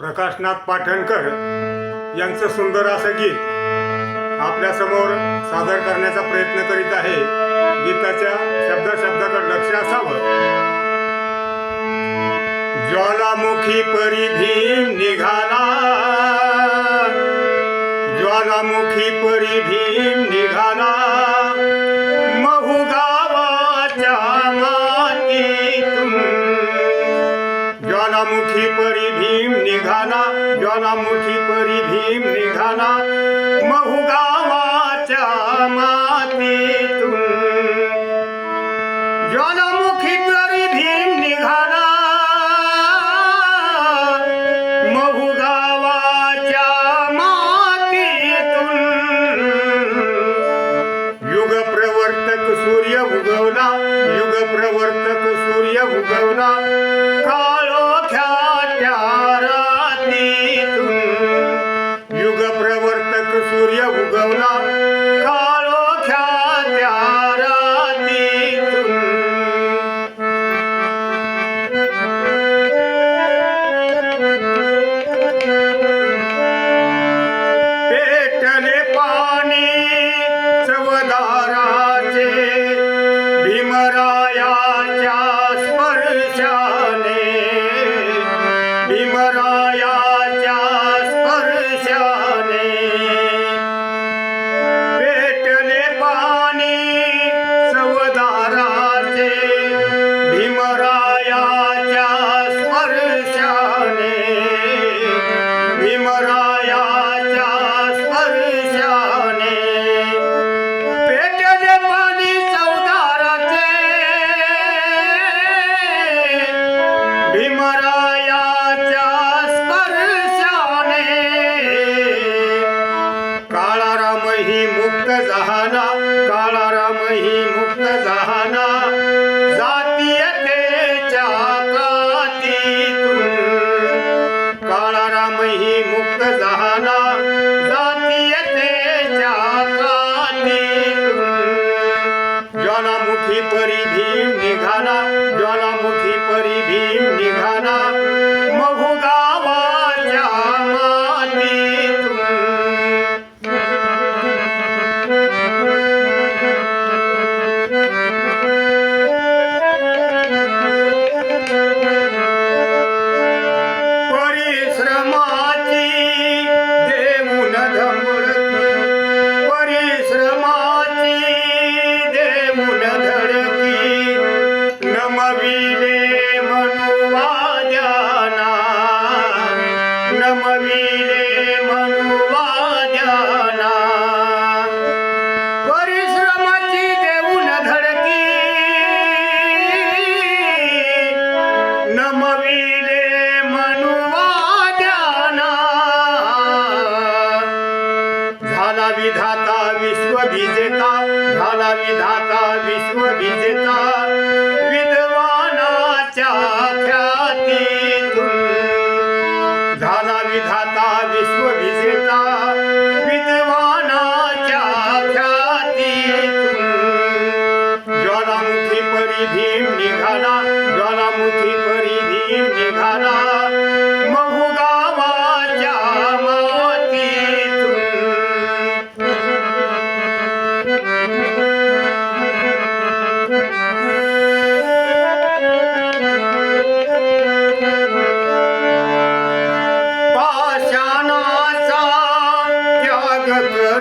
प्रकाशनाथ पाठणकर यांचं सुंदर असं गीत आपल्यासमोर सादर करण्याचा प्रयत्न करीत आहे. गीताच्या शब्दाशब्दाकडे लक्ष असावं. ज्वालामुखी परिधी निघाला. ज्वालामुखी परिधी निघाला. ज्वालामुखी परी भीम निघाला महू गावाच्या माती झाला विधाता विश्व विजेता झाला विधाता विश्व विजेता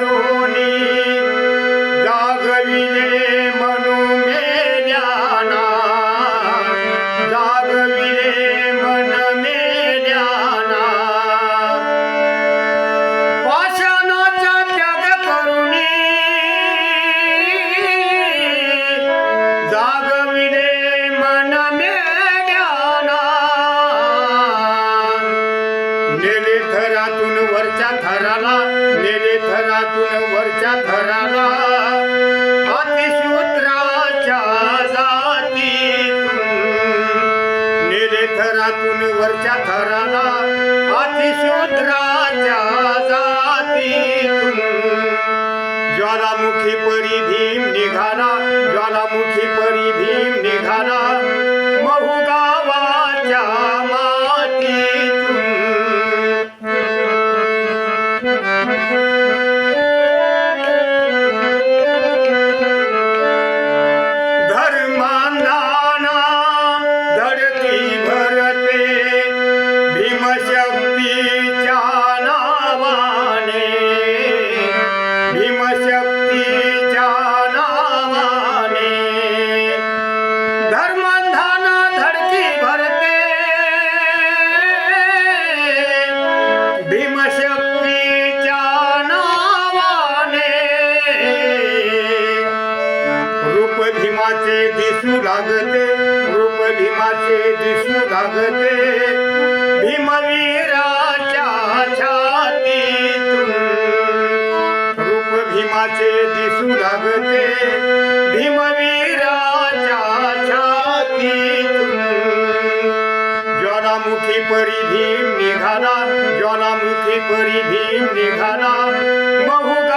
জীবনী आमच्या घराला अतिसूत्राच्या जाती. निरे थरातून वरच्या थराला अतिसूत्राच्या जाती. ज्वालामुखी परिधीम निघाला ज्वालामुखी परिधीम निघाला. भीमाचे दिसू लागते रूप भीमाचे दिसू लागते. भीमवीराच्या छातीतून दिसू लागते भीमवीराच्या छातीतून. ज्वालामुखी परी भीम निघाला ज्वालामुखी परी भीम निघाला बहु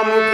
I'm.